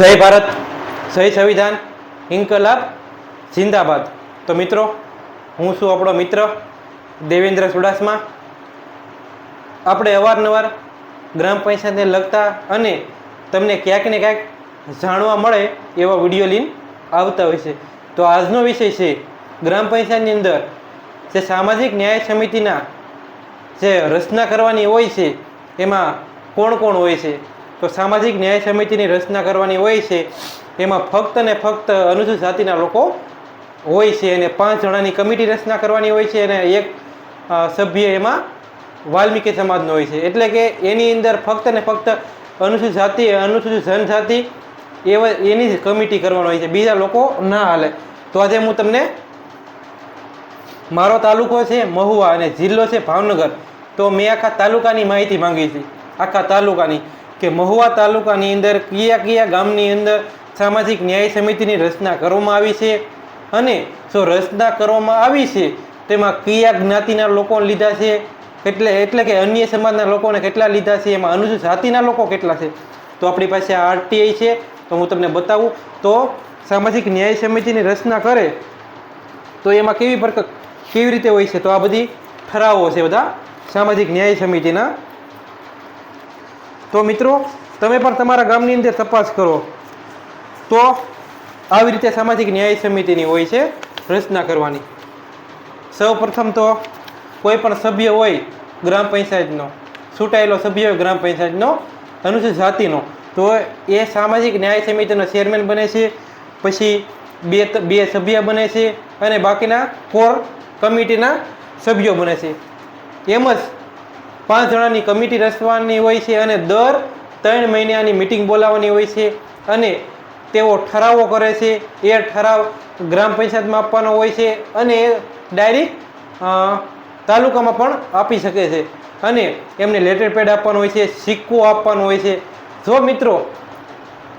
જય ભારત, જય સંવિધાન, ઇન્કલાબ, જિંદાબાદ. તો મિત્રો, હું છું આપણો મિત્ર દેવેન્દ્ર ચુડાસમા આપણે અવારનવાર ગ્રામ પંચાયતને લગતા અને તમને ક્યાંક ને ક્યાંક જાણવા મળે એવા વીડિયો લઈને આવતા હોય છે. તો આજનો વિષય છે, ગ્રામ પંચાયતની અંદર જે સામાજિક ન્યાય સમિતિના જે રચના કરવાની હોય છે, એમાં કોણ કોણ હોય છે? તો સામાજિક ન્યાય સમિતિની રચના કરવાની હોય છે. એમાં ફક્ત ને ફક્ત અનુસૂચિત જાતિના લોકો હોય છે અને પાંચ જણાની કમિટી રચના કરવાની હોય છે અને એક સભ્ય એમાં વાલ્મીકી સમાજનો હોય છે. એટલે કે એની અંદર ફક્ત ને ફક્ત અનુસૂચિત જાતિ અનુસૂચિત જનજાતિ એવા, એની જ કમિટી કરવાની હોય છે. બીજા લોકો ના હાલે. તો આજે હું તમને મારો તાલુકો છે મહુવા અને જિલ્લો છે ભાવનગર. તો મેં આખા તાલુકાની માહિતી માંગી હતી આખા તાલુકાની. કે મહુવા તાલુકાની અંદર કયા કયા ગામની અંદર સામાજિક ન્યાય સમિતિની રચના કરવામાં આવી છે અને જો રચના કરવામાં આવી છે, તેમાં કયા જ્ઞાતિના લોકો લીધા છે એટલે એટલે કે અન્ય સમાજના લોકોને કેટલા લીધા છે, એમાં અનુસૂચિત જાતિના લોકો કેટલા છે, તો આપણી પાસે આ આરટીઆઈ છે, તો હું તમને બતાવું. તો સામાજિક ન્યાય સમિતિની રચના કરે, તો એમાં કેવી પ્રકાર કેવી રીતે હોય છે? તો આ બધી ઠરાવો છે બધા સામાજિક ન્યાય સમિતિના તો મિત્રો, તમે પણ તમારા ગામની અંદર તપાસ કરો. તો આવી રીતે સામાજિક ન્યાય સમિતિની હોય છે, રચના કરવાની. સૌ પ્રથમ તો કોઈ પણ સભ્ય હોય ગ્રામ પંચાયતનો છૂટાયેલો સભ્ય હોય ગ્રામ પંચાયતનો અનુસૂચિત જાતિનો, તો એ સામાજિક ન્યાય સમિતિનો ચેરમેન બને છે, પછી બે બે સભ્ય બને છે, અને બાકીના કોર કમિટીના સભ્યો બને છે. એમ જ પાંચ જણાની કમિટી રચવાની હોય છે અને દર ત્રણ મહિનાની મિટિંગ બોલાવવાની હોય છે અને તેઓ ઠરાવો કરે છે. એ ઠરાવ ગ્રામ પંચાયતમાં આપવાનો હોય છે અને એ ડાયરેક્ટ તાલુકામાં પણ આપી શકે છે. અને એમને લેટર પેડ આપવાનો હોય છે, સિક્કો આપવાનો હોય છે. જો મિત્રો,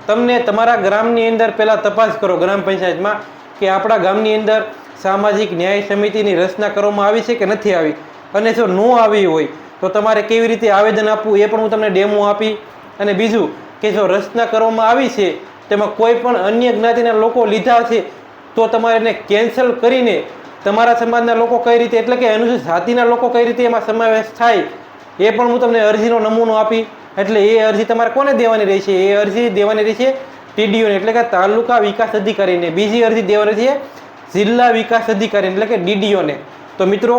તમને તમારા ગ્રામની અંદર પહેલાં તપાસ કરો ગ્રામ પંચાયતમાં કે આપણા ગામની અંદર સામાજિક ન્યાય સમિતિની રચના કરવામાં આવી છે કે નથી આવી? અને જો ન આવી હોય તો તમારે કેવી રીતે આવેદન આપવું એ પણ હું તમને ડેમો આપી અને બીજું કે જો રચના કરવામાં આવી છે, તેમાં કોઈ પણ અન્ય જ્ઞાતિના લોકો લીધા છે, તો તમારે એને કેન્સલ કરીને તમારા સમાજના લોકો કઈ રીતે, એટલે કે અનુસૂચિત જાતિના લોકો કઈ રીતે એમાં સમાવેશ થાય, એ પણ હું તમને અરજીનો નમૂનો આપી, એટલે એ અરજી તમારે કોને દેવાની રહેશે? એ અરજી દેવાની રહેશે ટીડીઓને, એટલે કે તાલુકા વિકાસ અધિકારીને. બીજી અરજી દેવાની છે જિલ્લા વિકાસ અધિકારી એટલે કે ડીડીઓને. તો મિત્રો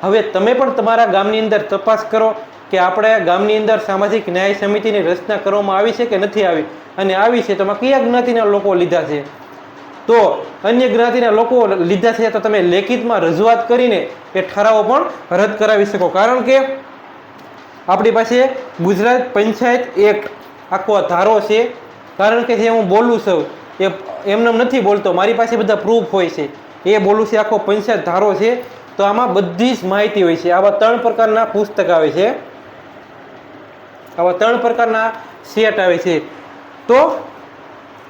હવે તમે પણ તમારા ગામની અંદર તપાસ કરો કે આપણે ગામની અંદર સામાજિક ન્યાય સમિતિની રચના કરવામાં આવી છે કે નથી આવી? અને આવી છે, તો કયા જ્ઞાતિના લોકો લીધા છે? તો અન્ય જ્ઞાતિના લોકો લીધા છે, તો તમે લેખિતમાં રજૂઆત કરીને એ ઠરાવો પણ રદ કરાવી શકો. કારણ કે આપણી પાસે ગુજરાત પંચાયત એક્ટ આખો ધારો છે. કારણ કે જે હું બોલું છું, એ એમને નથી બોલતો. મારી પાસે બધા પ્રૂફ હોય છે. એ બોલું છે, આખો પંચાયત ધારો છે. તો આમાં બધી જ માહિતી હોય છે. આવા ત્રણ પ્રકારના પુસ્તક આવે છે. આવા ત્રણ પ્રકારના સેટ આવે છે. તો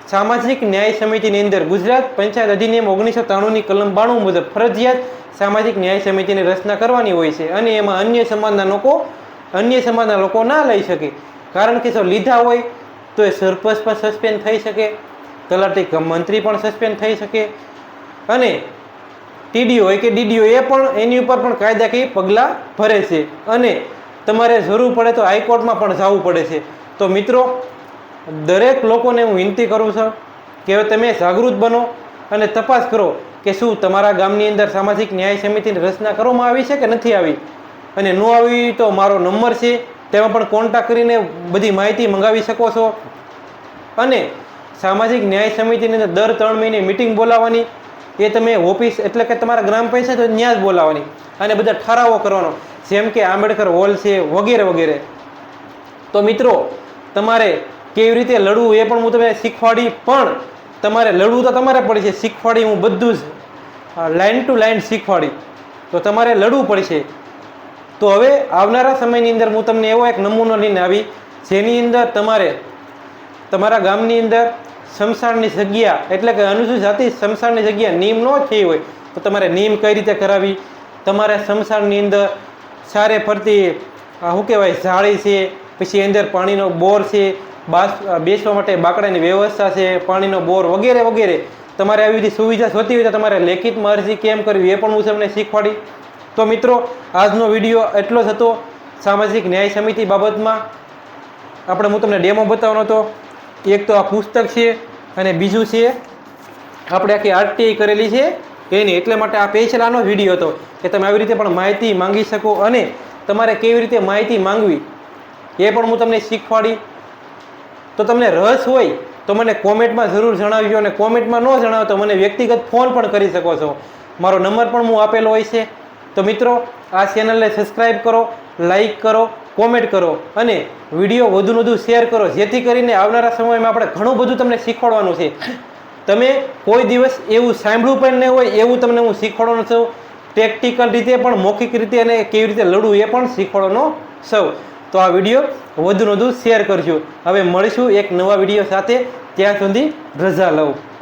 સામાજિક ન્યાય સમિતિની અંદર ગુજરાત પંચાયત અધિનિયમ ઓગણીસો ત્રાણુંની કલમ બાણું મુજબ ફરજિયાત સામાજિક ન્યાય સમિતિની રચના કરવાની હોય છે અને એમાં અન્ય સમાજના લોકો, અન્ય સમાજના લોકો ના લઈ શકે. કારણ કે જો લીધા હોય, તો એ સરપંચ પણ સસ્પેન્ડ થઈ શકે, તલાટી મંત્રી પણ સસ્પેન્ડ થઈ શકે અને ટીડીઓ હોય કે ડીડીઓ એ પણ એની ઉપર પણ કાયદાકીય પગલાં ભરે છે અને તમારે જરૂર પડે તો હાઈકોર્ટમાં પણ જવું પડે છે. તો મિત્રો, દરેક લોકોને હું વિનંતી કરું છું કે હવે તમે જાગૃત બનો અને તપાસ કરો કે શું તમારા ગામની અંદર સામાજિક ન્યાય સમિતિની રચના કરવામાં આવી છે કે નથી આવી? અને ન આવી તો મારો નંબર છે, તેમાં પણ કોન્ટેક્ટ કરીને બધી માહિતી મંગાવી શકો છો. અને સામાજિક ન્યાય સમિતિની અંદર દર ત્રણ મહિને મિટિંગ બોલાવવાની એ તમે ઓફિસ એટલે કે તમારા ગ્રામ પંચાયત હોય ત્યાં જ બોલાવવાની. અને બધા ઠરાવો કરવાનો. જેમ કે આંબેડકર હોલ છે, વગેરે વગેરે. તો મિત્રો, તમારે કેવી રીતે લડવું એ પણ હું તમને શીખવાડી, પણ તમારે લડવું તો તમારે પડશે શીખવાડી હું બધું જ. લાઇન ટુ લાઇન શીખવાડી. તો તમારે લડવું પડશે. તો હવે આવનારા સમયની અંદર હું તમને એવો એક નમૂનો લઈને આવી, જેની અંદર તમારે તમારા ગામની અંદર શમશાનની જગ્યા, એટલે કે અનુસૂચિત શમશાનની જગ્યા નિયમ ન થઈ હોય, તો તમારે નિયમ કઈ રીતે કરાવી તમારે સંસારની અંદર સારે ફરતી શું કહેવાય જાળી છે, પછી અંદર પાણીનો બોર છે, બાસ બેસવા માટે બાકડાની વ્યવસ્થા છે, પાણીનો બોર વગેરે વગેરે. તમારે આવી બધી સુવિધા જોતી હોય તો તમારે લેખિતમાં અરજી કેમ કરવી એ પણ હું તમને શીખવાડી. તો મિત્રો, આજનો વીડિયો એટલો જ હતો. સામાજિક ન્યાય સમિતિ બાબતમાં આપણે હું તમને ડેમો બતાવવાનો હતો. એક તો આ પુસ્તક છે અને બીજું છે, આપણે આખી આરટીઆઈ કરેલી છે, એની એટલે માટે આ પેછલાનો વીડિયો હતો કે તમે આવી રીતે પણ માહિતી માંગી શકો અને તમારે કેવી રીતે માહિતી માંગવી, એ પણ હું તમને શીખવાડી. તો તમને રસ હોય તો મને કોમેન્ટમાં જરૂર જણાવજો અને કોમેન્ટમાં ન જણાવો તો મને વ્યક્તિગત ફોન પણ કરી શકો છો. મારો નંબર પણ હું આપેલો હોય છે. તો મિત્રો, આ ચેનલને સબસ્ક્રાઈબ કરો લાઈક કરો કોમેન્ટ કરો અને વીડિયો વધુને વધુ શેર કરો. જેથી કરીને આવનારા સમયમાં આપણે ઘણું બધું તમને શીખવાડવાનું છે. તમે કોઈ દિવસ એવું સાંભળ્યું પણ નહીં હોય, એવું તમને હું શીખવાડવાનો છું. પ્રેક્ટિકલ રીતે પણ, મૌખિક રીતે અને કેવી રીતે લડવું એ પણ શીખવાડવાનો છું. તો આ વીડિયો વધુ વધુ શેર કરજો. હવે મળીશું એક નવા વીડિયો સાથે. ત્યાં સુધી રજા લઉં.